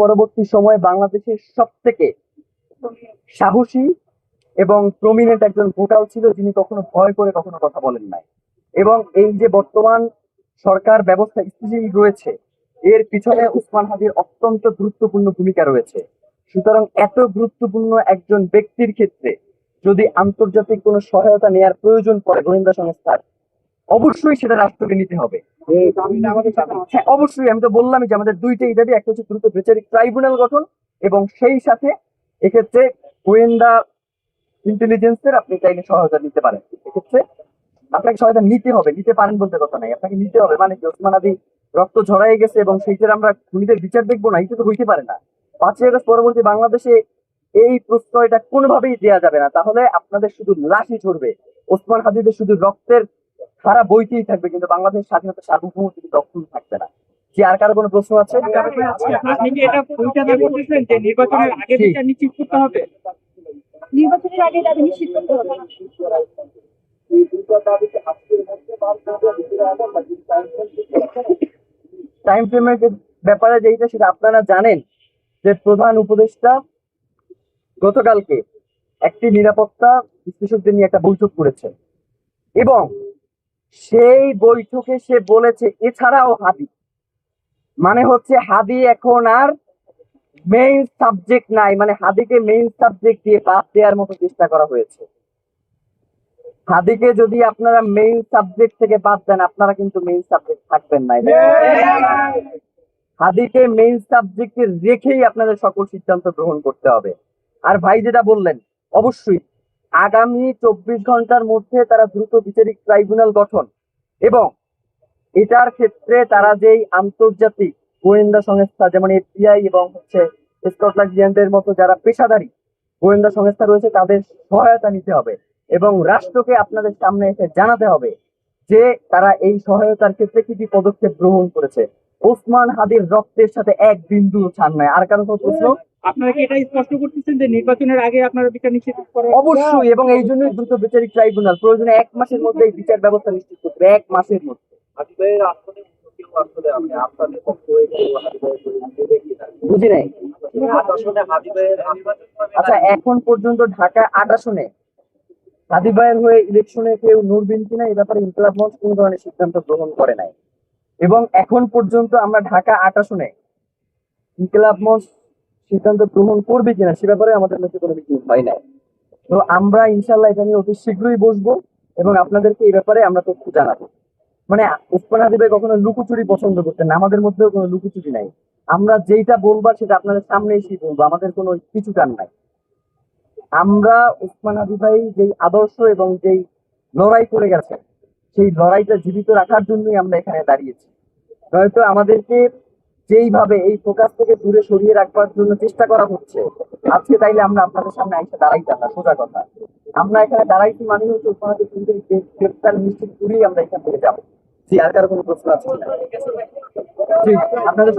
পরবর্তী সময়ে বাংলাদেশের সব থেকে সাহসী এবং প্রমিনেন্ট একজন ভোটাল ছিল, যিনি কখনো ভয় করে কখনো কথা বলেন নাই। এবং এই যে বর্তমান সরকার ব্যবস্থা স্থিতিশীল রয়েছে, এর পিছনে উসমান হাদির অত্যন্ত গুরুত্বপূর্ণ ভূমিকা রয়েছে। সুতরাং এত গুরুত্বপূর্ণ একজন ব্যক্তির ক্ষেত্রে যদি আন্তর্জাতিক কোনো সহায়তা নেয়ার প্রয়োজন পড়ে গোয়েন্দা সংস্থার, অবশ্যই সেটা রাষ্ট্রকে নিতে হবে। হ্যাঁ অবশ্যই আমি তো বললামই যে আমাদের দুইটাই দাবি একটা হচ্ছে দ্রুত বিচারিক ট্রাইব্যুনাল গঠন এবং সেই সাথে এক্ষেত্রে গোয়েন্দা ইন্টেলিজেন্সের আপনি চাইলে সহায়তা নিতে পারেন। এক্ষেত্রে আপনাকে সহায়তা নিতে হবে নিতে পারেন বলতে কথা নাই। আপনাকে নিতে হবে মানে কি ওসমান আদি রক্ত ঝরাই গেছে এবং সেইটার আমরা খুনিদের বিচার দেখব না এটা তো হইতে পারে না। পাঁচই আগস্ট পরবর্তী বাংলাদেশে এই প্রশ্রয়টা কোনোভাবেই দেওয়া যাবে না। তাহলে আপনাদের শুধু লাশই ঝরবে। ওসমান হাদিদের শুধু রক্তের ধারা বইতেই থাকবে কিন্তু বাংলাদেশ স্বাধীনতা সার্বভৌমত্ব কিন্তু অক্ষুণ্ণ থাকবে না। যে আর কারও কোনো প্রশ্ন আছে? আপনি কি এটা ভূমিকা দাবি করতেছেন যে নির্বাচনের আগে। বিচার নিশ্চিত করতে হবে? নির্বাচনের আগে দাবি নিশ্চিত করতে হবে। টাইম ফ্রেমের যে ব্যাপারে যেটা সেটা আপনারা জানেন যে প্রধান উপদেষ্টা গতকালকে একটি নিরাপত্তা বিশ্লেষকদের নিয়ে একটা বৈঠক করেছে এবং সেই বৈঠকে সে বলেছে এছাড়াও হাদি। মানে হচ্ছে হাদি এখন আর মেইন সাবজেক্ট নাই মানে হাদিকে মেইন সাবজেক্ট দিয়ে বাদ দেওয়ার মতো চেষ্টা করা হয়েছে। হাদিকে যদি আপনারা মেইন সাবজেক্ট থেকে বাদ দেন আপনারা কিন্তু মেইন সাবজেক্ট থাকবেন না। হাদিকে মেইন সাবজেক্টে রেখেই আপনাদের সকল সিদ্ধান্ত গ্রহণ করতে হবে। আর ভাই যেটা বললেন অবশ্যই আগামী চব্বিশ ঘণ্টার মধ্যে তারা দ্রুত বিচারিক ট্রাইব্যুনাল গঠন এবং এটার ক্ষেত্রে তারা যেই আন্তর্জাতিক গোয়েন্দা সংস্থা, যেমন এফবিআই এবং হচ্ছে স্কটল্যান্ড ইয়ার্ডের মতো যারা পেশাদারী গোয়েন্দা সংস্থা রয়েছে, তাদের সহায়তা নিতে হবে এবং রাষ্ট্রকে আপনাদের সামনে এসে জানাতে হবে যে তারা এই সহায়তার ক্ষেত্রে কি কি পদক্ষেপ গ্রহণ করেছে। ওসমান হাদির রক্তের সাথে এক বিন্দু ছাড় নাই। আর কারণ কোনো প্রশ্ন? আপনারা কি এটা স্পষ্ট করতেছেন যে নির্বাচনের আগে আপনারা বিচার নিশ্চিত করার অবশ্যই এবং এই জন্যই দ্রুত বিচারিক ট্রাইব্যুনাল প্রয়োজনে এক মাসের মধ্যে এই বিচার ব্যবস্থা নিশ্চিত করতে এক মাসের মধ্যে। বুঝি নাই? আচ্ছা এখন পর্যন্ত ঢাকা আট আসনে। কাদিবায়ের হয়ে ইলেকশনে কেউ নড়বেন কিনা এ ব্যাপারে ইনকলাব মঞ্চ কোনো ধরনের সিদ্ধান্ত গ্রহণ করে নাই। এবং এখন পর্যন্ত আমরা ঢাকা আট আসনে ইনকলাব মঞ্চ সিদ্ধান্ত গ্রহণ করবে কিনা সে ব্যাপারে আমাদের মধ্যে কোনো মিটিং হয় নাই। তো আমরা ইনশাল্লাহ এটা নিয়ে অতি শীঘ্রই বসবো এবং আপনাদেরকে এই ব্যাপারে আমরা তথ্য জানাব। মানে উসমান হাদিবে কখনো লুকোচুরি পছন্দ করতেন না, আমাদের মধ্যেও কোনো লুকোচুরি নাই। আমরা যেইটা বলবার সেটা আপনাদের সামনে এসেই বলব, আমাদের কোনো কিছু টান নাই। আমরা উসমান হাদি ভাই যেই আদর্শ এবং যেই লড়াই করে গেছে সেই লড়াইটা জীবিত রাখার জন্যই আমরা এখানে দাঁড়িয়েছি। নয়তো আমাদেরকে যেইভাবে এই ফোকাস থেকে দূরে সরিয়ে রাখবার জন্য চেষ্টা করা হচ্ছে, আজকে তাইলে আমরা আপনাদের সামনে আইসা দাঁড়াইতাম না সোজা কথা। আমরা এখানে দাঁড়াইছি মানে হচ্ছে কিন্তু গ্রেপ্তার নিশ্চিত করেই আমরা এখান থেকে যাব। জি, আর কারও কোনো প্রশ্ন আছে জি, আপনাদের